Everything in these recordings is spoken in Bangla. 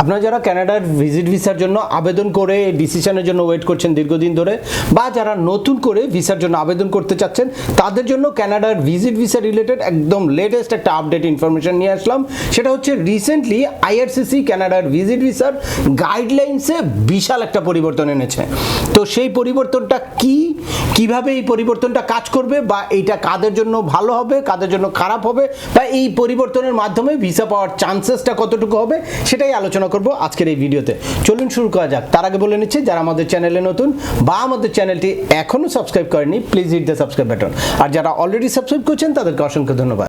আপনারা যারা কানাডার ভিজিট ভিসার জন্য আবেদন করে ডিসিশনের জন্য ওয়েট করছেন দীর্ঘদিন ধরে, বা যারা নতুন করে ভিসার জন্য আবেদন করতে চাচ্ছেন, তাদের জন্য কানাডার ভিজিট ভিসা রিলেটেড একদম লেটেস্ট একটা আপডেট ইনফরমেশন নিয়ে আসলাম। সেটা হচ্ছে রিসেন্টলি আইআরসিসি ক্যানাডার ভিজিট ভিসার গাইডলাইন্সে বিশাল একটা পরিবর্তন এনেছে। তো সেই পরিবর্তনটা কি? কীভাবে এই পরিবর্তনটা কাজ করবে? বা এইটা কাদের জন্য ভালো হবে? কাদের জন্য খারাপ হবে? বা এই পরিবর্তনের মাধ্যমে ভিসা পাওয়ার চান্সেসটা কতটুকু হবে? সেটাই আলোচনা করব আজকের এই ভিডিওতে। চলুন শুরু করা যাক। তার আগে বলে নিচ্ছি, যারা আমাদের চ্যানেলে নতুন বা আমাদের চ্যানেলটি এখনও সাবস্ক্রাইব করেনি please hit the subscribe button আর যারা অলরেডি সাবস্ক্রাইব করছেন, তাদেরকে অসংখ্য ধন্যবাদ।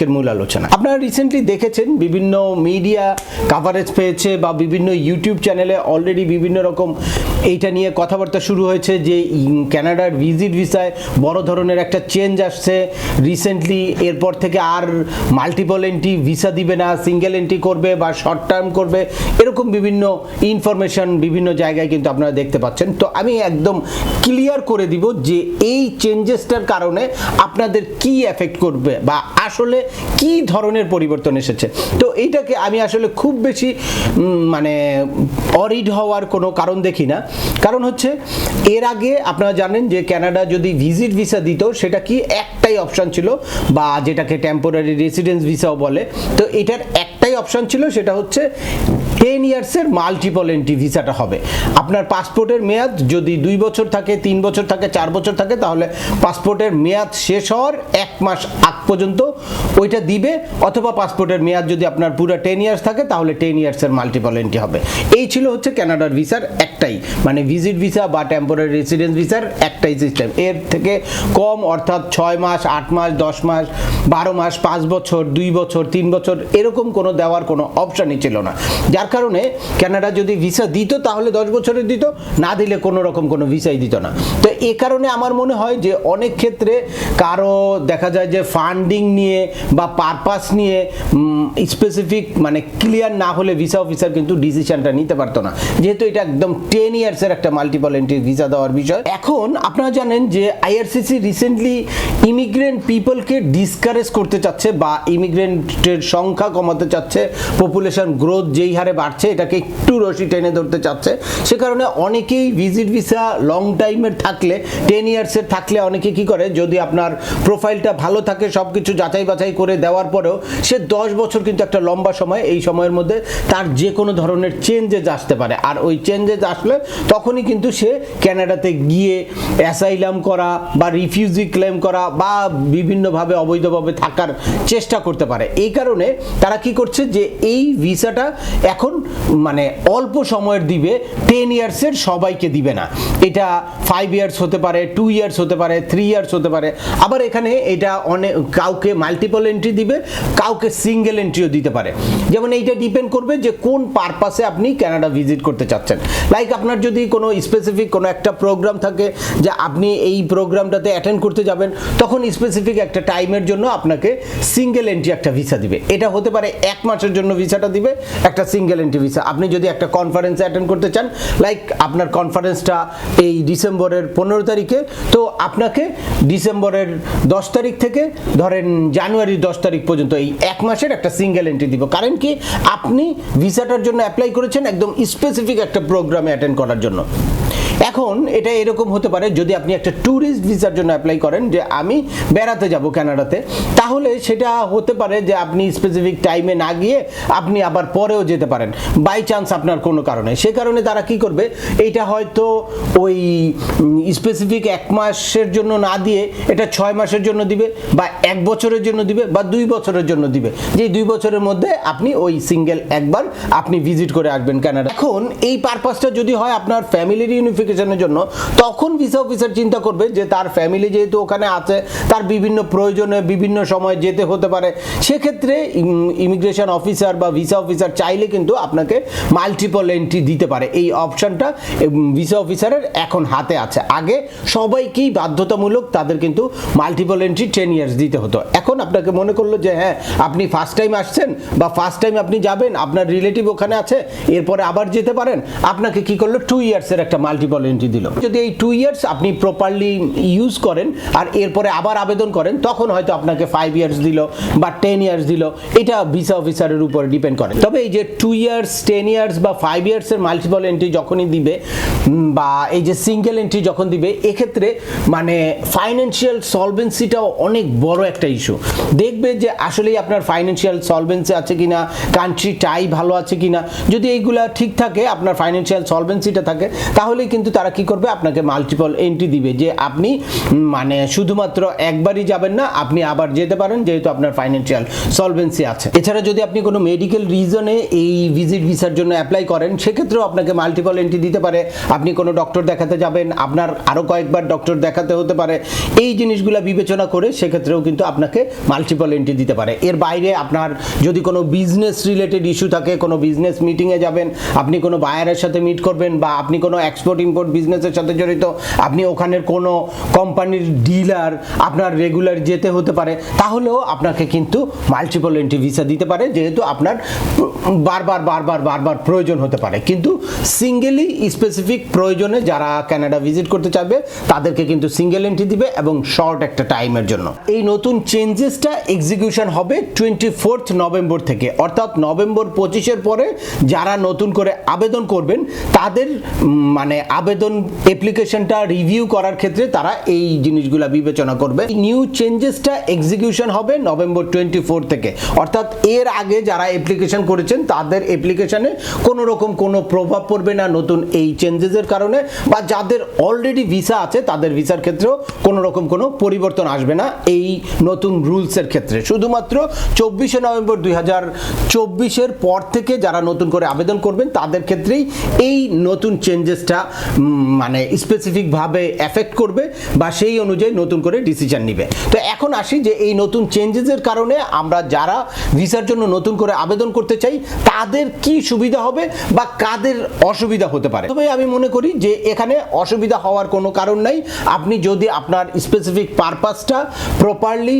আজকের মূল আলোচনা। আপনারা রিসেন্টলি দেখেছেন বিভিন্ন মিডিয়া কাভারেজ পেয়েছে বা বিভিন্ন ইউটিউব চ্যানেলে অলরেডি বিভিন্ন রকম এইটা নিয়ে কথাবার্তা শুরু হয়েছে যে ইম, কানাডার ভিজিট ভিসায় বড় ধরনের একটা চেঞ্জ আসছে। রিসেন্টলি এরপর থেকে আর মাল্টিপল এন্ট্রি ভিসা দিবে না সিঙ্গেল এন্ট্রি করবে বা শর্ট টার্ম করবে এরকম বিভিন্ন ইনফরমেশন বিভিন্ন জায়গায় কিন্তু আপনারা দেখতে পাচ্ছেন। তো আমি একদম ক্লিয়ার করে দিব যে এই চেঞ্জেসটার কারণে আপনাদের কি এফেক্ট করবে বা আসলে কি ধরনের পরিবর্তন এসেছে? তো এইটাকে আমি আসলে খুব বেশি মানে অরিড হওয়ার কোনো কারণ দেখি না। কারণ হচ্ছে, এর আগে আপনারা জানেন যে ক্যানাডা যদি ভিজিট ভিসা দিত, সেটা কি একটাই অপশান ছিল, বা যেটাকে টেম্পোরারি রেসিডেন্স ভিসাও বলে। তো এটার একটাই অপশান ছিল, সেটা হচ্ছে টেন ইয়ার্সের মাল্টিপল এন্ট্রি ভিসাটা হবে। আপনার পাসপোর্টের মেয়াদ যদি দুই বছর থাকে, তিন বছর থাকে, চার বছর থাকে, তাহলে পাসপোর্টের মেয়াদ শেষ হওয়ার এক মাস আগ পর্যন্ত ওইটা দিবে, অথবা পাসপোর্টের মেয়াদ যদি আপনার পুরো টেন ইয়ার্স থাকে, তাহলে টেন ইয়ার্সের মাল্টিপল এন্ট্রি হবে। এই ছিল হচ্ছে কানাডার ভিসার একটাই মানে ভিজিট ভিসা বা টেম্পোরারি রেসিডেন্স ভিসার একটাই সিস্টেম এর থেকে কম অর্থাৎ ছয় মাস, আট মাস, দশ মাস, বারো মাস, পাঁচ বছর, দুই বছর, তিন বছর এরকম কোনো দেওয়ার কোনো অপশানই ছিল না। যার কারণে কানাডা যদি ভিসা দিত তাহলে দশ বছরের দিত, না দিলে কোনো রকম কোনো ভিসাই দিত না। তো এ কারণে আমার মনে হয় যে অনেক ক্ষেত্রে কারও দেখা যায় যে ফান্ডিং নিয়ে বা পারপাস নিয়ে স্পেসিফিক মানে ক্লিয়ার না হলে ভিসা অফিসার কিন্তু ডিসিশনটা নিতে পারতো না। যেহেতু এটা একদম টেন ইয়ার্সের একটা মাল্টিপল এন্ট্রি ভিসা দেওয়ার বিষয়। এখন আপনারা জানেন যে আইআরসিসি রিসেন্টলি ইমিগ্রেন্ট পিপলকে ডিসকারেজ করতে চাচ্ছে বা ইমিগ্রেন্টের সংখ্যা কমাতে চাচ্ছে পপুলেশন গ্রোথ যেই হারে বাড়ছে, এটাকে একটু রশি টেনে ধরতে চাচ্ছে। সে কারণে অনেকেই ভিজিট ভিসা লং টাইমের থাকলে টেন ইয়ার্সের থাকলে অনেকে কি করে, যদি আপনার প্রোফাইলটা ভালো থাকে সব কিছু যাচাই বাছাই করে দেওয়ার পরেও, সে দশ বছর কিন্তু একটা লম্বা সময় এই সময়ের মধ্যে তার যে কোনো ধরনের চেঞ্জেস আসতে পারে। আর ওই চেঞ্জেস আসলে তখনই কিন্তু সে ক্যানাডাতে গিয়ে অ্যাসাইলাম করা বা রিফিউজি ক্লেম করা বা বিভিন্নভাবে অবৈধভাবে থাকার চেষ্টা করতে পারে। এই কারণে তারা কি করছে যে এই ভিসাটা এখন মানে অল্প সময়ের দিবে টেন ইয়ার্সের সবাইকে দিবে না। এটা ফাইভ ইয়ার্স হতে পারে টু ইয়ার্স হতে পারে থ্রি ইয়ার্স হতে পারে। আবার এখানে এটা অনেক কাউকে মাল্টিপল এন্ট্রি দিবে, কাউকে সিঙ্গেল এন্ট্রিও দিতে পারে। যেমন এইটা ডিপেন্ড করবে যে কোন পারপাসে আপনি কানাডা ভিজিট করতে চাচ্ছেন। লাইক আপনার যদি কোনো স্পেসিফিক কোনো একটা প্রোগ্রাম থাকে যে আপনি এই প্রোগ্রামটাতে অ্যাটেন্ড করতে যাবেন, তখন স্পেসিফিক একটা টাইমের জন্য আপনাকে সিঙ্গেল এন্ট্রি একটা ভিসা দিবে। এটা হতে পারে এক মাসের জন্য ভিসাটা দিবে, একটা সিঙ্গেল এন্ট্রি ভিসা আপনি যদি একটা কনফারেন্সে অ্যাটেন্ড করতে চান লাইক আপনার কনফারেন্সটা এই ডিসেম্বরের পনেরো তারিখে, তো আপনাকে ডিসেম্বরের দশ তারিখ থেকে ধরেন জানুয়ারির দশ তারিখ পর্যন্ত এই এক মাসের একটা সিঙ্গেল এন্ট্রি দিব। কারণ কি? আপনি ভিসাটার জন্য অ্যাপ্লাই করেছেন একদম স্পেসিফিক একটা প্রোগ্রামে অ্যাটেন্ড করার জন্য। এখন এটা এরকম হতে পারে, যদি আপনি একটা ট্যুরিস্ট ভিসার জন্য অ্যাপ্লাই করেন যে আমি বেড়াতে যাব কানাডাতে, তাহলে সেটা হতে পারে যে আপনি স্পেসিফিক টাইমে না গিয়ে আপনি আবার পরেও যেতে পারেন। বাই চান্স আপনার কোনো কারণে। সে কারণে তারা কি করবে এইটা হয়তো ওই স্পেসিফিক এক মাসের জন্য না দিয়ে এটা ছয় মাসের জন্য দিবে, বা এক বছরের জন্য দিবে, বা দুই বছরের জন্য দিবে। যে দুই বছরের মধ্যে আপনি ওই সিঙ্গেল একবার আপনি ভিজিট করে আসবেন কানাডা। এখন এই পারপাসটা যদি হয় আপনার ফ্যামিলির ইউনিফিকেশন রিলোকেশনের জন্য, তখন ভিসা অফিসার চিন্তা করবে যে তার ফ্যামিলি যেহেতু ওখানে আছে, তার বিভিন্ন প্রয়োজনে বিভিন্ন সময় যেতে হতে পারে। সেক্ষেত্রে ইমিগ্রেশন অফিসার বা ভিসা অফিসার চাইলে কিন্তু আপনাকে মাল্টিপল এন্ট্রি দিতে পারে। এই অপশনটা ভিসা অফিসারের এখন হাতে আছে। আগে সবাইকেই বাধ্যতামূলক তাদের কিন্তু মাল্টিপল এন্ট্রি টেন ইয়ার্স দিতে হতো। এখন আপনাকে মনে করল যে হ্যাঁ আপনি ফার্স্ট টাইম আসছেন বা ফার্স্ট টাইম আপনি যাবেন, আপনার রিলেটিভ ওখানে আছে, এরপরে আবার যেতে পারেন, আপনাকে কি করল? টু ইয়ার্সের একটা মাল্টিপল এন্ট্রি দিল। যদি এই টু ইয়ার্স আপনি প্রপারলি ইউজ করেন আর এরপরে আবার আবেদন করেন, তখন হয়তো আপনাকে ফাইভ ইয়ার্স দিল বা টেন ইয়ার্স দিল। এটা ভিসা অফিসারের উপর ডিপেন্ড করে। তবে এই যে টু ইয়ার্স টেন ইয়ার্স বা ফাইভ ইয়ার্সের মাল্টিপল এন্ট্রি যখনই দিবে বা এই যে সিঙ্গেল এন্ট্রি যখন দিবে, এক্ষেত্রে মানে ফাইন্যান্সিয়াল সলভেন্সিটাও অনেক বড় একটা ইস্যু দেখবে যে আসলেই আপনার ফাইন্যান্সিয়াল সলভেন্সি আছে কিনা কান্ট্রি টাই ভালো আছে কিনা। যদি এইগুলা ঠিক থাকে, আপনার ফাইন্যান্সিয়াল সলভেন্সিটা থাকে, তাহলেই কিন্তু তারা কি করবে? আপনাকে মাল্টিপল এন্ট্রি দিবে যে আপনি মানে শুধুমাত্র একবারই যাবেন না, আপনি আবার যেতে পারেন যেহেতু আপনার ফাইন্যান্সিয়াল সলভেন্সি আছে। এছাড়া যদি আপনি কোনো মেডিকেল রিজনে এই ভিজিট ভিসার জন্য অ্যাপ্লাই করেন, সেক্ষেত্রেও আপনাকে মাল্টিপল এন্ট্রি দিতে পারে। আপনি কোনো ডক্টর দেখাতে যাবেন, আপনার আরও কয়েকবার ডক্টর দেখাতে হতে পারে। এই জিনিসগুলো বিবেচনা করে সেক্ষেত্রেও কিন্তু আপনাকে মাল্টিপল এন্ট্রি দিতে পারে। এর বাইরে আপনার যদি কোনো বিজনেস রিলেটেড ইস্যু থাকে, কোনো বিজনেস মিটিংয়ে যাবেন, আপনি কোনো বায়ারের সাথে মিট করবেন বা আপনি কোনো এক্সপোর্ট ইম্পোর্ট বিজনেসের সাথে জড়িত, আপনি ওখানের কোনো কোম্পানির ডিলার আপনার রেগুলার যেতে হতে পারে, তাহলেও আপনাকে কিন্তু মাল্টিপল এন্ট্রি ভিসা দিতে পারে, যেহেতু আপনার বারবার বারবার বারবার প্রয়োজন হতে পারে। কিন্তু সিঙ্গেলি স্পেসিফিক প্রয়োজনে যারা কানাডা ভিজিট করতে চাইবে, তাদেরকে কিন্তু সিঙ্গেল এন্ট্রি দিবে এবং শর্ট একটা টাইমের জন্য। এই নতুন চেঞ্জেসটা এক্সিকিউশন হবে টোয়েন্টি ফোর্থ নভেম্বর থেকে। অর্থাৎ নভেম্বর পঁচিশের পরে যারা নতুন করে আবেদন করবেন, তাদের মানে আবেদন অ্যাপ্লিকেশনটা রিভিউ করার ক্ষেত্রে তারা এই জিনিসগুলো বিবেচনা করবে। নিউ চেঞ্জেসটা এক্সিকিউশন হবে নভেম্বর টোয়েন্টি ফোর থেকে। অর্থাৎ এর আগে যারা অ্যাপ্লিকেশন করেছেন, তাদের অ্যাপ্লিকেশনে কোনো রকম কোনো প্রভাব পড়বে না নতুন এই চেঞ্জেসের কারণে, বা যাদের অলরেডি ভিসা আছে, তাদের ভিসার ক্ষেত্রেও কোনো রকম কোনো পরিবর্তন আসবে না এই নতুন রুলসের ক্ষেত্রে। শুধুমাত্র চব্বিশে নভেম্বর দুই হাজার চব্বিশের পর থেকে যারা নতুন করে আবেদন করবেন, তাদের ক্ষেত্রেই এই নতুন চেঞ্জেসটা মানে স্পেসিফিকভাবে এফেক্ট করবে বা সেই অনুযায়ী নতুন করে ডিসিশন নিবে। তো এখন আসি যে এই নতুন চেঞ্জেসের কারণে আমরা যারা ভিসার জন্য নতুন করে আবেদন করতে চাই, তাদের কি সুবিধা হবে বা কাদের অসুবিধা হতে পারে? তবে আমি মনে করি যে এখানে অসুবিধা হওয়ার কোনো কারণ নাই। আপনি যদি আপনার স্পেসিফিক পারপাসটা প্রপারলি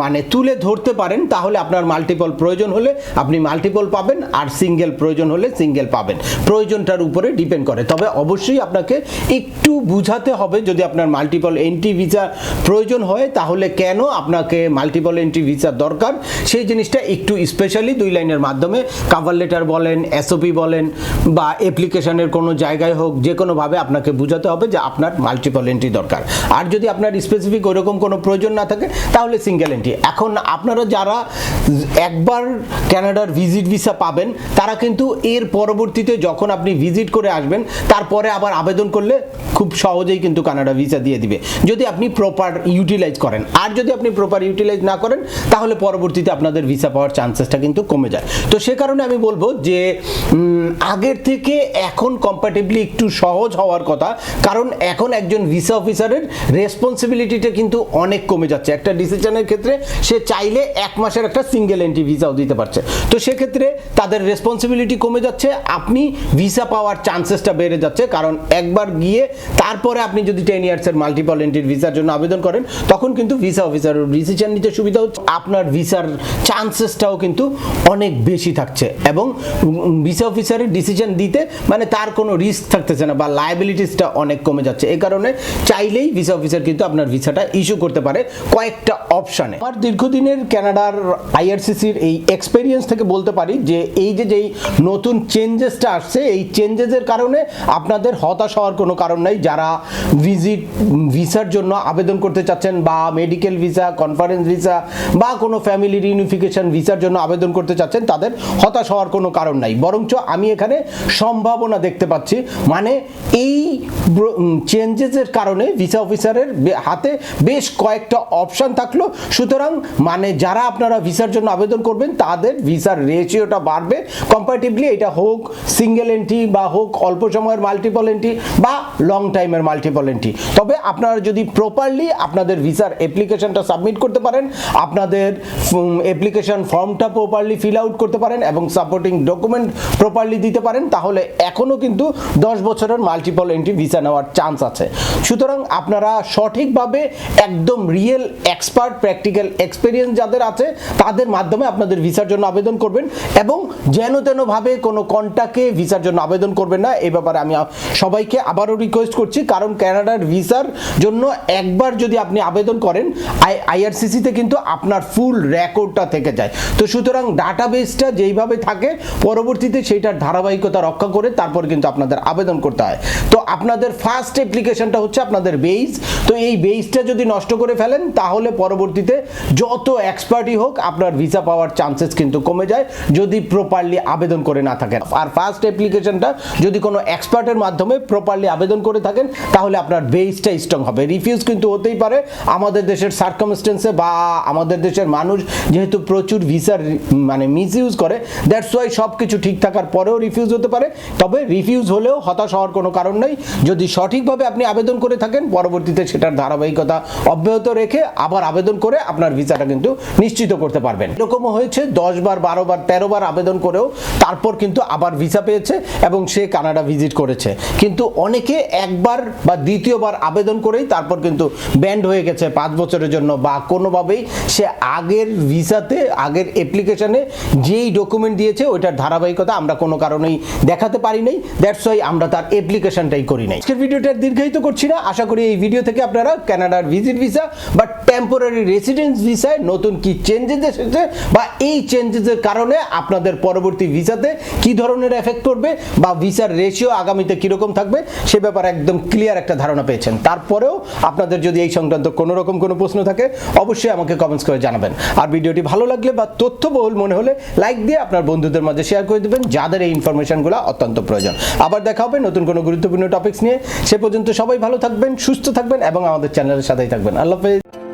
মানে তুলে ধরতে পারেন, তাহলে আপনার মাল্টিপল প্রয়োজন হলে আপনি মাল্টিপল পাবেন আর সিঙ্গেল প্রয়োজন হলে সিঙ্গেল পাবেন। প্রয়োজনটার উপরে ডিপেন্ড করে। তবে অবশ্যই আপনাকে একটু বুঝাতে হবে যদি আপনার মাল্টিপল এন্ট্রি ভিসা প্রয়োজন হয়, তাহলে কেন আপনাকে মাল্টিপল এন্ট্রি ভিসা দরকার? সেই জিনিসটা একটু স্পেশালি দুই লাইনের মাধ্যমে কাভার লেটার বলেন এসওপি বলেন, বা অ্যাপ্লিকেশনের কোনো জায়গায় হোক, যে কোনোভাবে আপনাকে বুঝাতে হবে যে আপনার মাল্টিপল এন্ট্রি দরকার। আর যদি আপনার স্পেসিফিক ওইরকম কোনো প্রয়োজন না থাকে, তাহলে সিঙ্গেল এন্ট্রি এখন আপনারা যারা একবার ক্যানাডার ভিজিট ভিসা পাবেন, তারা কিন্তু এর পরবর্তীতে যখন আপনি ভিজিট করে আসবেন, তারপরে আবার আবেদন করলে খুব সহজেই কিন্তু কানাডা ভিসা দিয়ে দিবে। যদি আপনি প্রপার ইউটিলাইজ করেন। আর যদি আপনি প্রপার ইউটিলাইজ না করেন, তাহলে পরবর্তীতে আপনাদের ভিসা পাওয়ার চান্সেসটা কিন্তু কমে যায়। তো সে কারণে আমি বলব যে আগের থেকে এখন কম্পারেটিভলি একটু সহজ হওয়ার কথা, কারণ এখন একজন ভিসা অফিসারের রেসপন্সিবিলিটিটা কিন্তু অনেক কমে যাচ্ছে। একটা ডিসিশনের ক্ষেত্রে সে চাইলে এক মাসের একটা সিঙ্গেল এন্ট্রি ভিসাও দিতে পারছে। তো সেক্ষেত্রে তাদের রেসপন্সিবিলিটি কমে যাচ্ছে, আপনি ভিসা পাওয়ার চান্সেসটা বেড়ে যাচ্ছে, কারণ একবার গিয়ে তারপরে আপনি যদি টেন ইয়ার্সের মাল্টিপল এন্ট্রির ভিসার জন্য আবেদন করেন, তখন কিন্তু ভিসা অফিসারের ডিসিশন নিতে সুবিধা হচ্ছে। আপনার ভিসার চান্সেসটাও কিন্তু অনেক বেশি থাকছে এবং ভিসা অফিসারের ডিসিশন দিতে মানে তার কোনো রিস্ক থাকতেছে না বা লায়াবিলিটিসটা অনেক কমে যাচ্ছে। এ কারণে চাইলেই ভিসা অফিসার কিন্তু আপনার ভিসাটা ইস্যু করতে পারে কয়েকটা অপশানে আমার দীর্ঘদিনের কানাডার আইআরসিসির এই এক্সপেরিয়েন্স থেকে বলতে পারি যে, এই যে যেই নতুন চেঞ্জেসটা আসছে, এই চেঞ্জেসের কারণে আপনাদের হতাশ হওয়ার কোনো কারণ নাই। যারা ভিজিট ভিসার জন্য আবেদন করতে চাচ্ছেন বা মেডিকেল ভিসা কনফারেন্স ভিসা বা কোনো ফ্যামিলি রিউনিফিকেশন ভিসার জন্য আবেদন করতে চাচ্ছেন, তাদের হতাশ হওয়ার কোনো কারণ নাই। বরঞ্চ আমি এখানে সম্ভাবনা দেখতে পাচ্ছি। মানে এই চেঞ্জেসের কারণে ভিসা অফিসারের হাতে বেশ কয়েকটা অপশন থাকল। সুতরাং মানে যারা আপনারা ভিসার জন্য আবেদন করবেন, তাদের ভিসার রেশিওটা বাড়বে। কম্পারেটিভলি এটা হোক সিঙ্গেল এন্ট্রি বা হোক অল্প সময়ের মাল্টিপল এন্ট্রি এন্ট্রি বা লং টাইমের মাল্টিপল এন্ট্রি তবে আপনারা যদি প্রপারলি আপনাদের ভিসার অ্যাপ্লিকেশনটা সাবমিট করতে পারেন, আপনাদের অ্যাপ্লিকেশন ফর্মটা প্রপারলি ফিল আউট করতে পারেন এবং সাপোর্টিং ডকুমেন্ট প্রপারলি দিতে পারেন, তাহলে এখনও কিন্তু দশ বছরের মাল্টিপল এন্ট্রি ভিসা নেওয়ার চান্স আছে। সুতরাং আপনারা সঠিকভাবে একদম রিয়েল এক্সপার্ট প্র্যাকটিক্যাল এক্সপিরিয়েন্স যাদের আছে, তাদের মাধ্যমে আপনাদের ভিসার জন্য আবেদন করবেন এবং যেন তেনভাবে কোনো কন্টাকে ভিসার জন্য আবেদন করবেন না এই ব্যাপারে আমি সবাইকে আবারও রিকোয়েস্ট করছি, কারণ কানাডার ভিসার জন্য একবার যদি আপনি আবেদন করেন আই আইআরসিসিতে কিন্তু আপনার ফুল রেকর্ডটা থেকে যায়। তো সুতরাং ডাটাবেসটা যেইভাবে থাকে, পরবর্তীতে সেইটার ধারাবাহিকতা রক্ষা করে তারপর কিন্তু আপনাদের আবেদন করতে হয়। তো আপনাদের ফার্স্ট অ্যাপ্লিকেশনটা হচ্ছে আপনাদের বেইস তো এই বেইসটা যদি নষ্ট করে ফেলেন, তাহলে পরবর্তীতে যত এক্সপার্টই হোক, আপনার ভিসা পাওয়ার চান্সেস কিন্তু কমে যায়, যদি প্রপারলি আবেদন করে না থাকেন। আর ফার্স্ট অ্যাপ্লিকেশনটা যদি কোনো এক্সপার্টের মাধ্যমে প্রপারলি আবেদন করে থাকেন, তাহলে আপনার বেইসটা স্ট্রং হবে। রিফিউজ কিন্তু হতেই পারে। আমাদের দেশের সার্কামস্টেন্সে বা আমাদের দেশের মানুষ যেহেতু প্রচুর ভিসার মানে মিস ইউজ করে দ্যাটস ওয়াই সব কিছু ঠিক থাকার পরেও রিফিউজ হতে পারে। তবে রিফিউজ হলেও হতাশ হওয়ার কোনো কারণ নেই। যদি সঠিকভাবে আপনি আবেদন করে থাকেন, পরবর্তীতে সেটার ধারাবাহিকতা অব্যাহত রেখে আবার আবেদন করে আপনার ভিসাটা কিন্তু নিশ্চিত করতে পারবেন। এরকমও হয়েছে, দশ বার, বারো বার, তেরো বার আবেদন করেও তারপর কিন্তু আবার ভিসা পেয়েছে এবং সে কানাডা ভিজিট করেছে। কিন্তু অনেকে একবার বা দ্বিতীয়বার আবেদন করেই তারপর কিন্তু ব্যান্ড হয়ে গেছে পাঁচ বছরের জন্য বা কোনোভাবেই সে আগের ভিসাতে, আগের অ্যাপ্লিকেশানে যেই ডকুমেন্ট দিয়েছে ওইটার ধারাবাহিকতা আমরা কোনো কারণেই দেখাতে পারি নাই। দ্যাটস ওয়াই আমরা তার অ্যাপ্লিকেশনটাই করি নাই। আজকের ভিডিওটা দীর্ঘায়িত করছি না। আশা করি এই ভিডিও থেকে আপনারা কানাডার ভিজিট ভিসা বা টেম্পোরারি রেসিডেন্স ভিসায় নতুন কি চেঞ্জেস এসেছে বা এই চেঞ্জেসের কারণে আপনাদের পরবর্তী ভিসাতে কি ধরনের এফেক্ট করবে বা ভিসার রেশিও আগামীতে কীরকম থাকবে, সে ব্যাপারে একদম ক্লিয়ার একটা ধারণা পেয়েছেন। তারপরেও আপনাদের যদি এই সংক্রান্ত কোনো রকম কোনো প্রশ্ন থাকে, অবশ্যই আমাকে কমেন্টস করে জানাবেন। আর ভিডিওটি ভালো লাগলে বা তথ্যবহুল মনে হলে লাইক দিয়ে আপনার বন্ধুদের মাঝে শেয়ার করে দেবেন, যাদের এই ইনফরমেশনগুলো অত্যন্ত প্রয়োজন। আবার দেখা হবে নতুন কোনো গুরুত্বপূর্ণ টপিকস নিয়ে। সে পর্যন্ত সবাই ভালো থাকবেন, সুস্থ থাকবেন এবং আমাদের চ্যানেলের সাথেই থাকবেন। আল্লাহ হাফেজ।